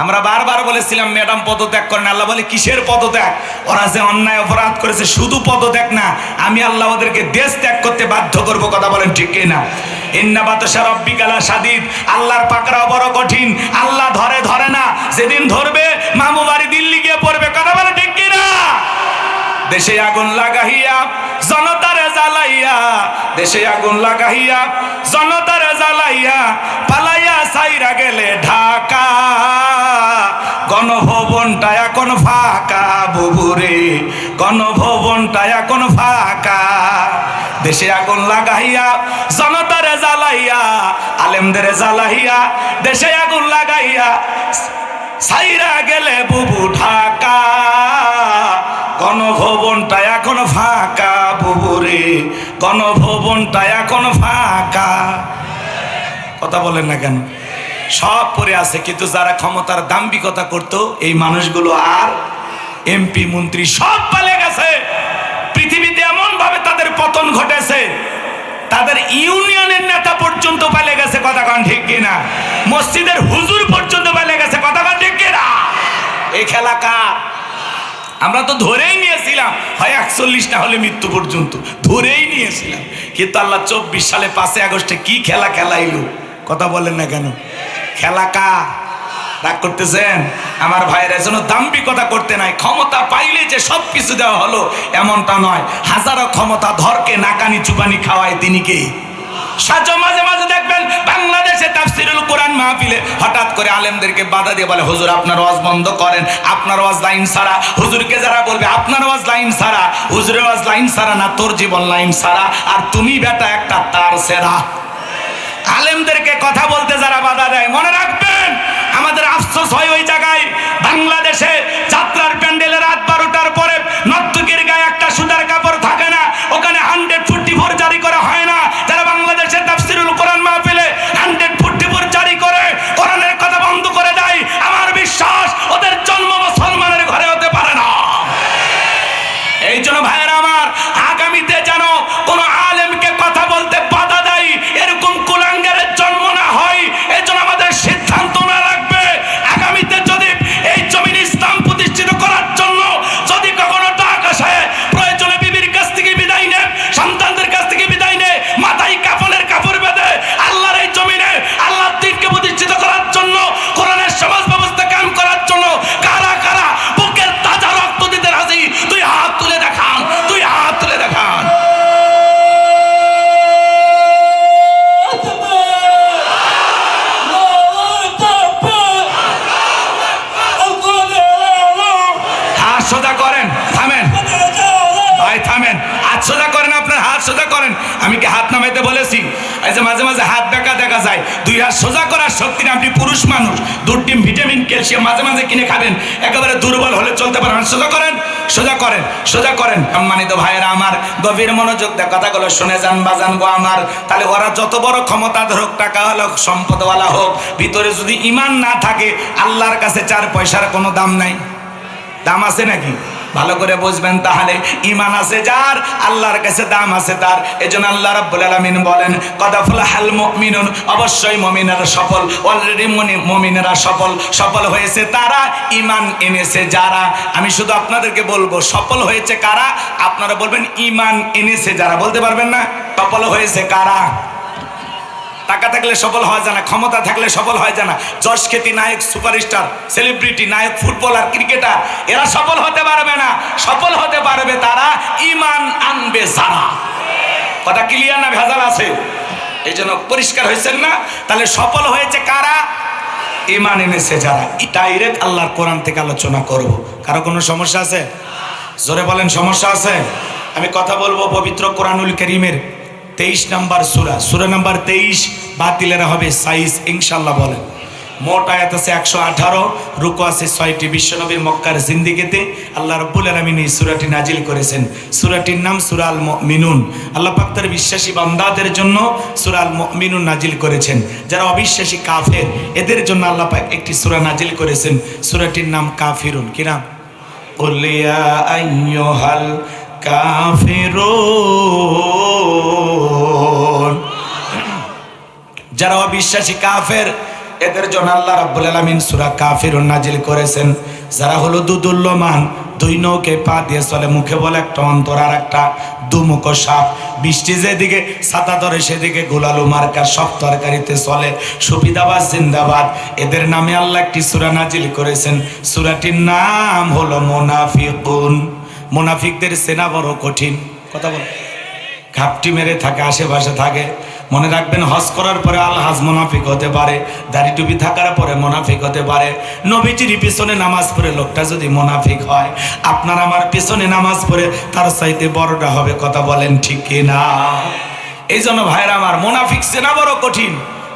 আমরা বারবার বলেছিলাম, ম্যাডাম, পদত্যাগ করেন। আল্লাহ বলে, কিসের পদত্যাগ? ওরা যে অন্যায় অপরাধ করেছে, শুধু পদত্যাগ না, আমি আল্লাহ ওদেরকে দেশ ত্যাগ করতে বাধ্য করব, কথা বলেন ঠিক না? ইন্নাবাতসা রব্বিকালা সাদিদ আল্লাহর পাকড়াও বড় কঠিন। আল্লাহ ধরে ধরে না, যেদিন ধরবে, মামু বাড়ি দিল্লি গিয়ে পড়বে, কথা বলে ঠিক না? দেশে আগুন লাগাইয়া, জনতারে জ্বালাইয়া, দেশে আগুন লাগাইয়া, জনতারে জ্বালাইয়া, পালাইয়া সাইরা গেলে ঢাকা। গণভবনটা এখন ফাঁকা, বুবুরে। গণভবনটা এখন ফাঁকা। দেশে আগুন লাগাইয়া, জনতারে জ্বালাইয়া, আলেমদের জ্বালাইয়া, দেশে আগুন লাগাইয়া সাইরা গেলে বুবু ঢাকা। গণভবনটা এখন ফাঁকা, বুবুরে। গণভবনটা এখন ফাঁকা। কথা বলেন না কেন? সব পরে আছে, কিন্তু যারা ক্ষমতার দাম্ভিকতা করতো, এই মানুষগুলো আর এমপি মন্ত্রী সব পালে গেছে। পৃথিবীতে এমন ভাবে তাদের পতন ঘটেছে, তাদের ইউনিয়নের নেতা পর্যন্ত পালে গেছে, কথা কন ঠিক কিনা? মসজিদের হুজুর পর্যন্ত পালে গেছে, কথা কন ঠিক কিনা? এই খেলা কার? আমরা তো ধরেই নিয়েছিলাম, হয় একচল্লিশ না হলে মৃত্যু পর্যন্ত, ধরেই নিয়েছিলাম। কিন্তু আল্লাহ চব্বিশ সালে পাঁচই আগস্টে কি খেলা খেলাইলো, কথা বলেন না কেন? খেলা কা রাগ করতেছেন? আমার ভাইয়ের, যেন দাম্ভিকতা করতে নাই। ক্ষমতা পাইলে যে সব কিছু দেওয়া হলো, এমনটা নয়। হাজারো ক্ষমতা ধরকে নাকানি চুবানি খাওয়ায় তিনি কে? সাজো মাঝে মাঝে দেখবেন বাংলাদেশে তাফসিরুল কোরআন মাহফিলে হঠাৎ করে আলেমদেরকে বাধা দিয়ে বলে, হুজুর, আপনার ওয়াজ বন্ধ করেন। আপনার ওয়াজ লাইন ছাড়া। হুজুরকে যারা বলবে, আপনার ওয়াজ লাইন ছাড়া। হুজুরের ওয়াজ লাইন ছাড়া না, তোর জীবন লাইন ছাড়া। আর তুমি বেটা একটা তার সেরা। আলেমদেরকে কথা বলতে যারা বাধা দেয় মনে রাখবেন আমি কি হাত নামাইতে বলেছি? এই যে মাঝে মাঝে হাত দেখা দেখা যায়। দুই হাত সোজা করার শক্তি না, আপনি পুরুষ মানুষ। দুধ, ডিম, ভিটামিন, ক্যালসিয়াম মাঝে মাঝে কিনে খাবেন। একেবারে দুর্বল হলে চলতে পারেন সোজা করেন সোজা করেন সোজা করেন। সম্মানিত ভাইয়েরা আমার গভীর মনোযোগ দিয়ে কথাগুলো শুনে যান, বাজান গো আমার। তাহলে ওরা যত বড় ক্ষমতা ধরুক, টাকা হলো, সম্পদওয়ালা হোক, ভিতরে যদি ইমান না থাকে, আল্লাহর কাছে চার পয়সার কোনো দাম নাই। দাম আছে নাকি? ভালো করে বুঝবেন তাহলে। ইমান আছে যার, আল্লাহর কাছে দাম আছে তার। এজন্য আল্লাহ রাব্বুল আলামিন বলেন কদাফুল হাল মুমিনুন অবশ্যই মুমিনেরা সফল অলরেডি মুমিনেরা সফল। সফল হয়েছে তারা ইমান এনেছে যারা। আমি শুধু আপনাদেরকে বলব, সফল হয়েছে কারা? আপনারা বলবেন ইমান এনেছে যারা। বলতে পারবেন না? সফল হয়েছে কারা? টাকা থাকলে সফল হওয়া যায় না, ক্ষমতা থাকলে সফল হয় যায় না। যশ খ্যাতি নায়ক সুপারস্টার সেলিব্রিটি নায়ক ফুটবলার ক্রিকেটার এরা সফল হতে পারবে না। সফল হতে পারবে তারা ইমান আনবে যারা। কথা ক্লিয়ার না ভেজাল আছে? এই জন্য পরিষ্কার হয়েছেন না? তাহলে সফল হয়েছে কারা? ইমান এনেছে যারা। ডাইরেক্ট আল্লাহর কোরআন থেকে আলোচনা করব। কারও কোনো সমস্যা আছে? জোরে বলেন, সমস্যা আছে? আমি কথা বলব পবিত্র কোরআনুল করিমের। তেইশ নাম্বার সুরা। সুরা নাম্বার তেইশ বাতিলেরা হবে সাইজ ইনশাল্লাহ বলেন। মোট আয়াত আছে একশো আঠারো, রুকু আছে ছয়টি। বিশ্বনবীর মক্কার জিন্দিগিতে আল্লাহ রব্বুল আলমিন এই সুরাটি নাজিল করেছেন। সুরাটির নাম সুরাল মিনুন আল্লাহ পাক তার বিশ্বাসী বান্দাদের জন্য সুরাল মিনুন নাজিল করেছেন। যারা অবিশ্বাসী কাফের, এদের জন্য আল্লাহ পাক একটি সুরা নাজিল করেছেন। সুরাটির নাম কাফিরুন। কি নাম? قل কাফিরুন। যারা অবিশ্বাসী কাফের, এদের জন্য আল্লাহ রাব্বুল আলামিন সূরা কাফিরুন নাজিল করেছেন। যারা হলো দুদুল্যমান, দুই নৌকে পা দিয়ে চলে, মুখে বলে একটা অন্তর আর একটা দুমুখ সাপ। বৃষ্টি যেদিকে, ছাতা ধরে সেদিকে গোলালু মার্কা, সব তরকারিতে চলে সুবিধাবাদ জিন্দাবাদ। এদের নামে আল্লাহ একটি সূরা নাজিল করেছেন। সূরাটির নাম হলো মুনাফিকুন। মুনাফিকদের সেনা বড় কঠিন। কথা বল। ঘাপটি মেরে থাকে, আশেপাশে থাকে। মনে রাখবেন, হজ করার পরে আলহাজ মোনাফিক হতে পারে, দাড়ি টুপি থাকার পরে মোনাফিক হতে পারে। নবীজির পিছনে নামাজ পড়ে লোকটা যদি মোনাফিক হয়, আপনার আমার পিছনে নামাজ পড়ে, তার চাইতে বড়টা হবে, কথা বলেন ঠিক কি না এই জন্য ভাইরা আমার মোনাফিক সেনা বড় কঠিন।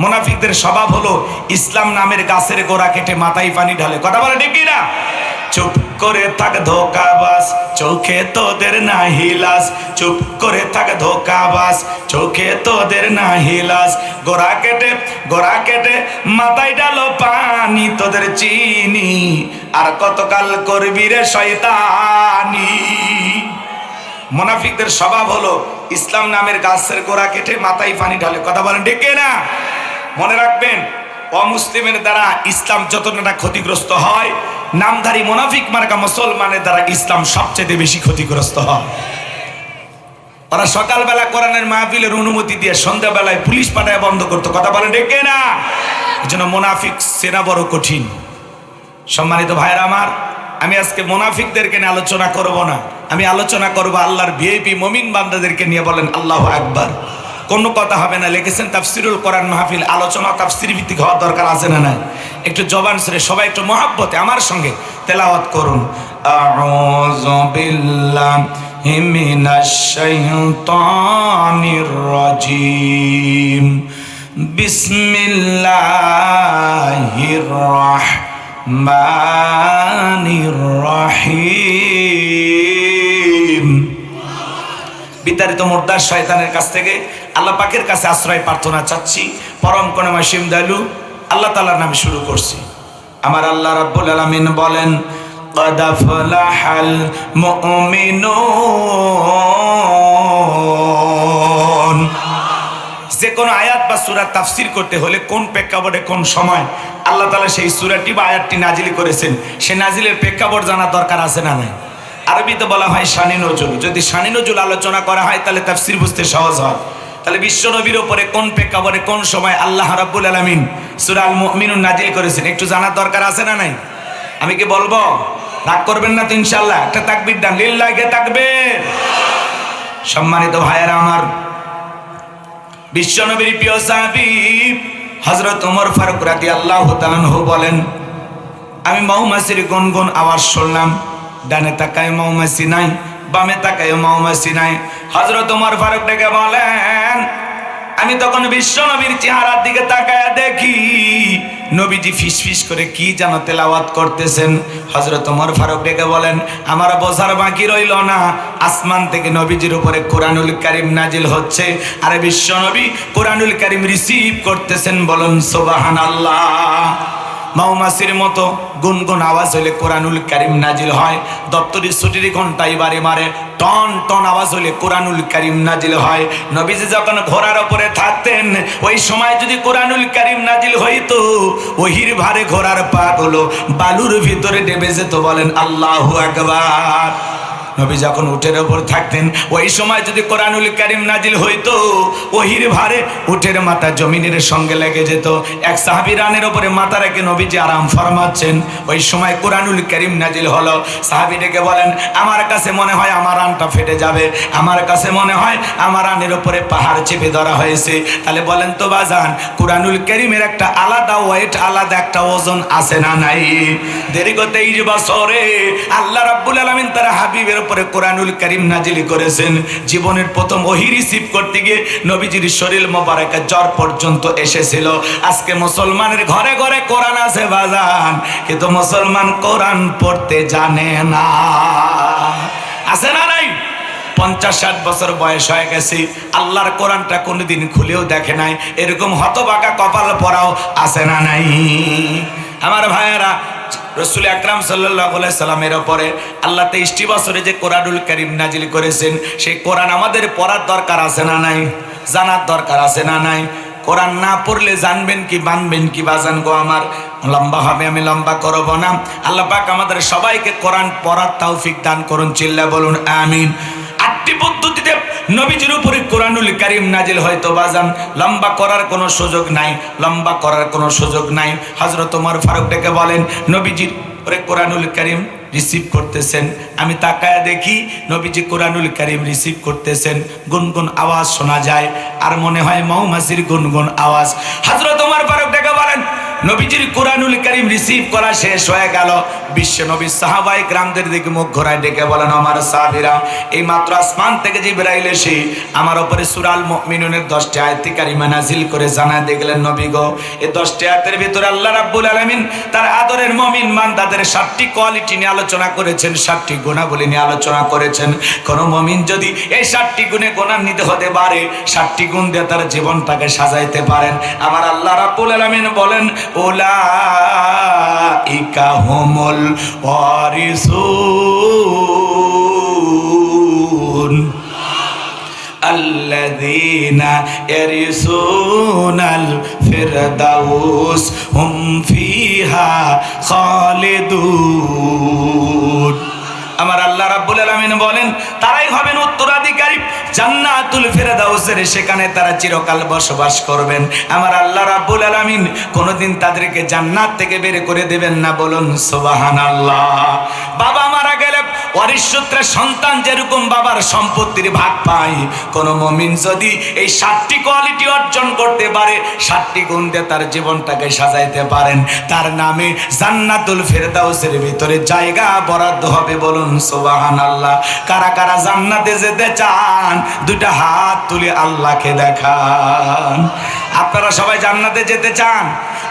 মোনাফিকদের স্বভাব হলো ইসলাম নামের গাছের গোড়া কেটে মাথায় পানি ঢালে। কথা বলে ঠিক না চুপ করে থাক ধোকাবাস চোখে তোদের না হিলাস চুপ করে থাক ধোকাবাস চোখে তোদের না হিলাস গোড়া কেটে গোড়া কেটে মাথায় ডালো পানি, তোদের চিনি। আর কতকাল করবি রে শয়তানি? মোনাফিকদের স্বভাব হলো ইসলাম নামের গাছের গোড়া কেটে মাথায় পানি ঢালে। কথা বলেন ডেকে না মনে রাখবেন, অমুসলিমের দ্বারা ইসলাম যতটা ক্ষতিগ্রস্ত হয়, নামধারী মোনাফিক মার্কা মুসলমানের দ্বারা ইসলাম সবচেয়ে বেশি ক্ষতিগ্রস্ত হয়। ওরা সকালবেলা কোরআনের মাহফিলের অনুমতি দিয়ে সন্ধ্যাবেলায় পুলিশ পাঠায় বন্ধ করতো। কথা বলেন ডেকে না জন্য মোনাফিক সেনা বড় কঠিন। সম্মানিত ভাইরা আমার, আমি আজকে মোনাফিকদেরকে নিয়ে আলোচনা করব না। আমি আলোচনা করব আল্লাহর ভিআইপি মমিন বান্দাদেরকে নিয়ে বলেন, আল্লাহ আকবার। কোনো কথা হবে না। লিখেছেন, তাফসিরুল কোরআন মাহফিল, আলোচনা, তাফসির ভিত্তিক হওয়ার দরকার আছে না নাই? একটু জবান সেরে, সবাই একটু মহাব্বতে আমার সঙ্গে তেলাওয়াত করুন। আউযু বিসমিল্লাহির রাহমানির রহিম। বিতাড়িত মোর্দার শয়তানের কাছ থেকে আল্লাহ পাকের কাছে আশ্রয় প্রার্থনা চাচ্ছি পরম কণমা সিম দয়ালু আল্লাহ তালার নামে শুরু করছি আমার আল্লাহ রাব্বুল আলামিন বলেন قد أفلح المؤمنون যে কোনো আয়াত বা সুরা তাফসির করতে হলে কোন প্রেক্ষাপটে কোন সময় আল্লাহ তালা সেই সুরাটি বা আয়াতটি নাজিলি করেছেন সে নাজিলের প্রেক্ষাপট জানা দরকার আছে না নাই আরবিতে বলা হয় শানি নজুল যদি শানি নজুল আলোচনা করা হয়, তাহলে তাফসির বুঝতে সহজ হয়। তাহলে বিশ্ব নবীর ওপরে কোন প্রেক্ষাপটে, কোন সময় আল্লাহ রাব্বুল আলামিন সূরা আল মুমিনুন নাজিল করেছেন? একটু জানার দরকার আছে না নাই? আমি কি বলব? রাগ করবেন না তো ইনশাআল্লাহ। একটা তাকবীর দান লিল্লাহি তাকবীর। সম্মানিত ভাইয়েরা আমার বিশ্বনবীর প্রিয় সাহাবী হযরত ওমর ফারুক রাদিয়াল্লাহু তাআলাহু বলেন, আমি মৌমাছির গুনগুন আওয়াজ শুনলাম। ডানে তাকায় মৌমাছি নাই বামে তাকায় মৌমাছি নাই হযরত ওমর ফারুক ডেকে বলেন, আমি তখন বিশ্ব নবীর চেহারার দিকে তাকায় দেখি। নবীজি ফিস ফিস করে কি যেন তেলাওয়াত করতেছেন? হজরত ওমর ফারুক ডেকে বলেন, আমার বোঝার বাকি রইল না। আসমান থেকে নবীজির উপরে কোরআনুল কারিম নাজিল হচ্ছে। আর বিশ্ব নবী, কোরআনুল কারিম রিসিভ করতেছেন বলুন সোবাহান আল্লাহ মৌমাছির মতো গুনগুন আওয়াজ হলে কোরআনুল কারিম নাজিল হয়। দপ্তরি ছুটির ঘন্টায় বারে মারে টন টন আওয়াজ হলে কোরআনুল কারিম নাজিল হয়। নবীজি যখন ঘোড়ার ওপরে থাকতেন, ওই সময় যদি কোরআনুল কারিম নাজিল হইতো, ওহির ভারে ঘোড়ার পা হলো বালুর ভিতরে ডেবে যেত বলেন, আল্লাহ আকবার। নবী যখন উঠের ওপর থাকতেন, ওই সময় যদি কোরআনুল কারিম নাজিল হইতো, ওহির ভারে উঠের মাথা জমিনের সঙ্গে লেগে যেত। এক সাহাবি রানের ওপরে মাথা রেখে নবীজি আরাম ফরমাচ্ছেন। ওই সময় কোরআনুল কারিম নাজিল হলো। সাহাবি ডেকে বলেন, আমার কাছে মনে হয় আমার রানটা ফেটে যাবে। আমার কাছে মনে হয় আমার রানের ওপরে পাহাড় চেপে ধরা হয়েছে। তাহলে বলেন তো বাজান, কোরআনুল কারিমের একটা আলাদা ওয়েট, আলাদা একটা ওজন আছে না নাই? দীর্ঘ তেইশ বছরে আল্লাহ রাব্বুল আলামিন তার হাবিবের উপরে কোরআনুল কারিম নাজিলি করেছেন। জীবনের প্রথম ওহি রিসিভ করতে গিয়ে নবীজির শরীর মোবারকে জ্বর পর্যন্ত এসেছিল। আজকে মুসলমানের ঘরে ঘরে কোরআন আছে বাজান, কিন্তু মুসলমান কোরআন পড়তে জানে না। আছে না নাই? পঞ্চাশ ষাট বছর বয়স হয়ে গেছে। আল্লাহর কোরআনটা কোনোদিন খুলেও দেখে নাই। এরকম হতবাকা কপাল পরাও আছে না নাই? আমার ভাইয়েরা রসুল আকরাম সাল্লাহ সাল্লামের ওপরে আল্লাহ তেইশটি বছরে যে কোরআনুল করিম নাজিল করেছেন, সেই কোরআন আমাদের পড়ার দরকার আছে না নাই? জানার দরকার আছে না নাই? কোরআন না পড়লে জানবেন কি বানবেন কি বাজান গো আমার? লম্বা হবে, আমি লম্বা করব না। আল্লাহ পাক আমাদের সবাইকে কোরআন পড়ার তৌফিক দান করুন চিল্লা বলুন, আমিন। আটটি পদ্ধতিতে নবীজির উপরে কোরআনুল কারিম নাজিল হয়তো বাজান লম্বা করার কোনো সুযোগ নাই, লম্বা করার কোনো সুযোগ নাই। হজরত ওমর ফারুক ডেকে বলেন, নবীজির উপরে কোরআনুল কারিম রিসিভ করতেছেন। আমি তাকায়া দেখি, নবীজি কোরআনুল কারিম রিসিভ করতেছেন। গুনগুন আওয়াজ শোনা যায়, আর মনে হয় মৌমাছির গুনগুন আওয়াজ। হজরত ওমর ফারুক নবীজির কোরআনুল কারিম রিসিভ করা শেষ হয়ে গেল। বিশ্ব নবী সাহাবাই গ্রামদের দিকে মুখ ঘোরায় ডেকে বলেন, আমার সাহাবিরা, এই মাত্র আসমান থেকে জিবরাইল এসে আমার ওপরে সুরাল মিনুনের দশটি আয়াতি কারিমা নাজিল করে জানায় দেখলেন, নবী গো এই দশটি আয়াতের ভিতরে আল্লাহ রাব্বুল আলামিন তার আদরের মমিন মান তাদের সাতটি কোয়ালিটি নিয়ে আলোচনা করেছেন, সাতটি গুণাবলী নিয়ে আলোচনা করেছেন। কোন মমিন যদি এই সাতটি গুণে গুণান্বিত হতে পারে, সাতটি গুণ দিয়ে তার জীবনটাকে সাজাইতে পারেন। আমার আল্লাহ রাব্বুল আলামিন বলেন উলাইকা হুমুল ওয়ারিসুন الذين يرثون الفردوس هم فيها خالدون আমার আল্লাহ রাব্বুল আলামিন বলেন তারাই হবেন উত্তরাধিকারী জান্নাতুল ফেরদাউসের সেখানে তারা চিরকাল বসবাস করবেন। আমার আল্লাহ রাব্বুল আলামিন কোনোদিন তাদেরকে জান্নাত থেকে বের করে দেবেন না। বলুন, সুবহানাল্লাহ। বাবা মারা সূত্রে সন্তান যেরকম বাবার সম্পত্তির ভাগ পায়, কোন মমিন যদি এই সাতটি কোয়ালিটি অর্জন করতে পারে, সাতটি গুণ দিয়ে তার জীবনটাকে সাজাইতে পারেন। তার নামে জান্নাতুল ফেরদাউসের ভিতরে জায়গা বরাদ্দ হবে বলুন সুবাহান আল্লাহ কারা কারা জান্নাতে যেতে চান দুটা হাত তুলে আল্লাহকে দেখান। আপনারা সবাই জান্নাতে যেতে চান?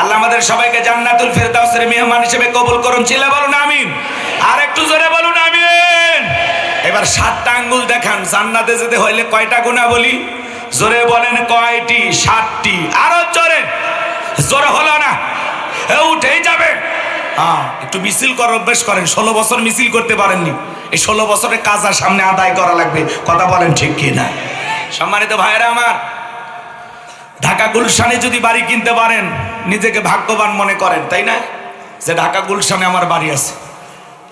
আল্লাহ আমাদের সবাইকে জান্নাতুল ফেরদাউসের মেহমান হিসেবে কবুল করুন। ছিলে বলুন, আমিন। আর একটু জোরে বলুন, আমিন। এবার সাতটা আঙ্গুল দেখান, জান্নাতে যেতে হইলে কয়টা গুণা বলি? জোরে বলেন, কয়টি? সাতটি। আরও জোরে। জোরে হলো না। উঠেই যাবে। হ্যাঁ একটু মিছিল করার অভ্যেস করেন। ষোলো বছর মিছিল করতে পারেননি। এই ষোলো বছরের কাজ আর সামনে আদায় করা লাগবে। কথা বলেন ঠিক কি না? সম্মানিত ভাইয়েরা আমার, ঢাকা গুলশানে যদি বাড়ি কিনতে পারেন, নিজেকে ভাগ্যবান মনে করেন, তাই না? যে ঢাকা গুলশানে আমার বাড়ি আছে।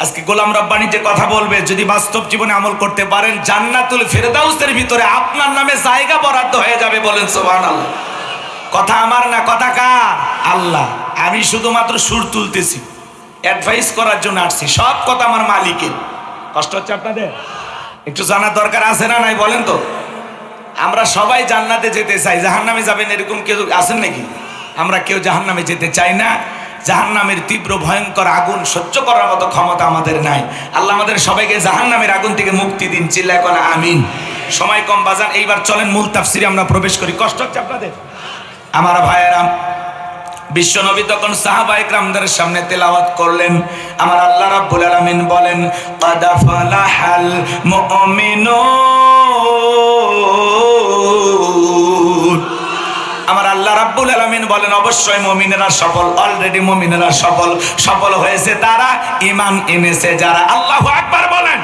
আজকে গোলাম রব্বানি যে কথা বলবে, যদি বাস্তব জীবনে আমল করতে পারেন, জান্নাতুল ফেরদাউসের ভিতরে আপনার নামে জায়গা বরাদ্দ হয়ে যাবে বলেন সোহান আল্লাহ কথা আমার না, কথা কার? আল্লাহ। আমি শুধুমাত্র সুর তুলতেছি অ্যাডভাইস করার জন্য আসছি, সব কথা আমার মালিকের। কষ্ট হচ্ছে আপনাদের? একটু জানার দরকার আছে না নাই বলেন তো? আমরা সবাই জান্নাতে যেতে চাই, জাহান্নামে যাবেন এরকম কেউ আছেন নাকি? আমরা কেউ জাহান্নামে যেতে চাই না। জাহান নামের তীব্র, ভয়ঙ্কর আগুন সহ্য করার মতো ক্ষমতা আমাদের নাই। আল্লাহ আমাদের সবাইকে জাহান নামের আগুন থেকে মুক্তি দিন, চিল্লায় কলা আমিন। সময় কম বাজার এইবার চলেন মূল তাফসিরে আমরা প্রবেশ করি। কষ্ট হচ্ছে আপনাদের? আমার ভাইয়েরাম বিশ্বনবী তখন সাহাবা একরামদের সামনে তেলাওয়াত করলেন। আমার আল্লাহ রাব্বুল আলামিন বলেন, কাদা ফালাহাল মুমিনুন। বলেন, অবশ্যই মুমিনেরা সফল অলরেডি মুমিনেরা সফল সফল হয়েছে তারা ইমান এনেছে যারা। আল্লাহ আকবার বলেন।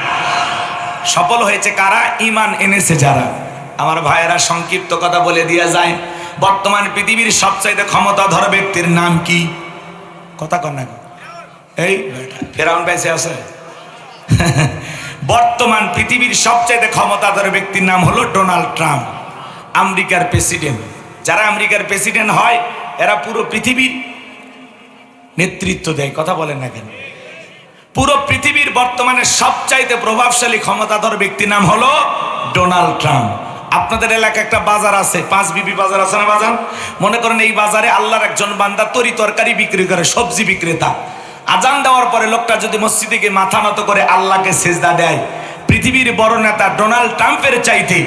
সফল হয়েছে কারা? ইমান এনেছে যারা। আমার ভাইয়েরা, সংক্ষিপ্ত কথা বলে দিয়া যায়, বর্তমান পৃথিবীর সবচাইতে ক্ষমতাধর ব্যক্তির নাম কি? কথা কর না এই, ফেরাউন বেঁচে আছে। বর্তমান পৃথিবীর সবচাইতে ক্ষমতাধর ব্যক্তির নাম হলো ডোনাল্ড ট্রাম্প, আমেরিকার প্রেসিডেন্ট। যারা আমেরিকার প্রেসিডেন্ট হয় এরা পুরো পৃথিবীর নেতৃত্ব দেয়, কথা বলেন না কেন? পুরো পৃথিবীর বর্তমানে সবচাইতে প্রভাবশালী, ক্ষমতাধর ব্যক্তির নাম হলো ডোনাল্ড ট্রাম্প। আপনাদের এলাকায় একটা বাজার আছে, পাঁচ বিবি বাজার আছে না বাজার? মনে করেন এই বাজারে আল্লাহর একজন বান্দা তরি তরকারি বিক্রি করে, সবজি বিক্রেতা। আজান দেওয়ার পরে লোকটা যদি মসজিদে মাথা মতো করে আল্লাহকে সেজদা দেয়, পৃথিবীর বড় নেতা ডোনাল্ড ট্রাম্পের চাইতে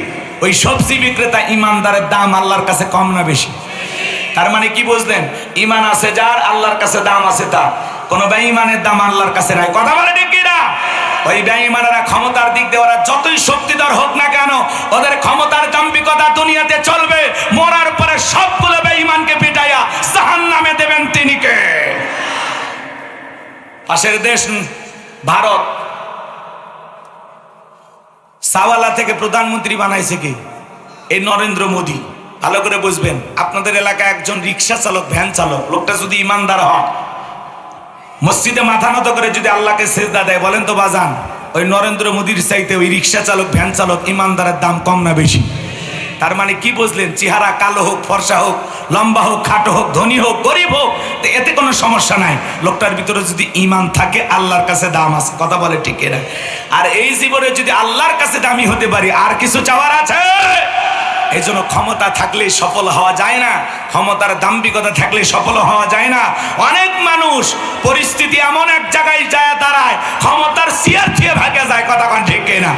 ওই সবজি বিক্রেতা ইমানদারের দাম আল্লাহর কাছে কম না বেশি। তার মানে কি বুঝলেন? ইমান আছে যার আল্লাহর কাছে দাম আছে তার। কোন বেঈমানের দাম আল্লাহর কাছে নাই। কথা বলে ঠিক কিনা? ওই বেঈমানেরা ক্ষমতার দিক দিয়ে ওরা যতই শক্তিধর হোক না কেন, ওদের ক্ষমতার দাম্ভিকতা দুনিয়াতে চলবে। মরার পরে সবগুলো বেঈমানকে পিটাইয়া জাহান নামে দেবেন তিনি কে? পাশের দেশ ভারত। সাওয়ালা থেকে প্রধানমন্ত্রী বানাইছে কি? এই নরেন্দ্র মোদী। ভালো করে বুঝবেন, আপনাদের এলাকায় একজন রিক্সা চালক, ভ্যান চালক, লোকটা যদি ইমানদার হয়, মসজিদে মাথা নত করে যদি আল্লাহকে সেজদা দেয়, বলেন তো বাজান, ওই নরেন্দ্র মোদীর চাইতে ওই রিক্সা চালক, ভ্যান চালক ইমানদারের দাম কম না বেশি? তার মানে কি বুঝলেন, চেহারা কালো হোক, ফর্সা হোক, লম্বা হোক, খাটো হোক, ধনী হোক, গরিব হোক এতে কোনো সমস্যা নাই। লোকটার ভিতরে যদি ইমান থাকে, আল্লাহর কাছে দাম আছে, কথা বলে ঠিক এরা আর এই জীবনে যদি আল্লাহর কাছে দামি হতে পারি, আর কিছু চাওয়ার আছে? এই জন্য ক্ষমতা থাকলে সফল হওয়া যায় না, ক্ষমতার দাম্ভিকতা থাকলে সফল হওয়া যায় না। অনেক মানুষ পরিস্থিতি এমন এক জায়গায় যায় দাঁড়ায়, ক্ষমতার সিয়ার থিয়ে ভাগে যায়, কথা কন ঠিক না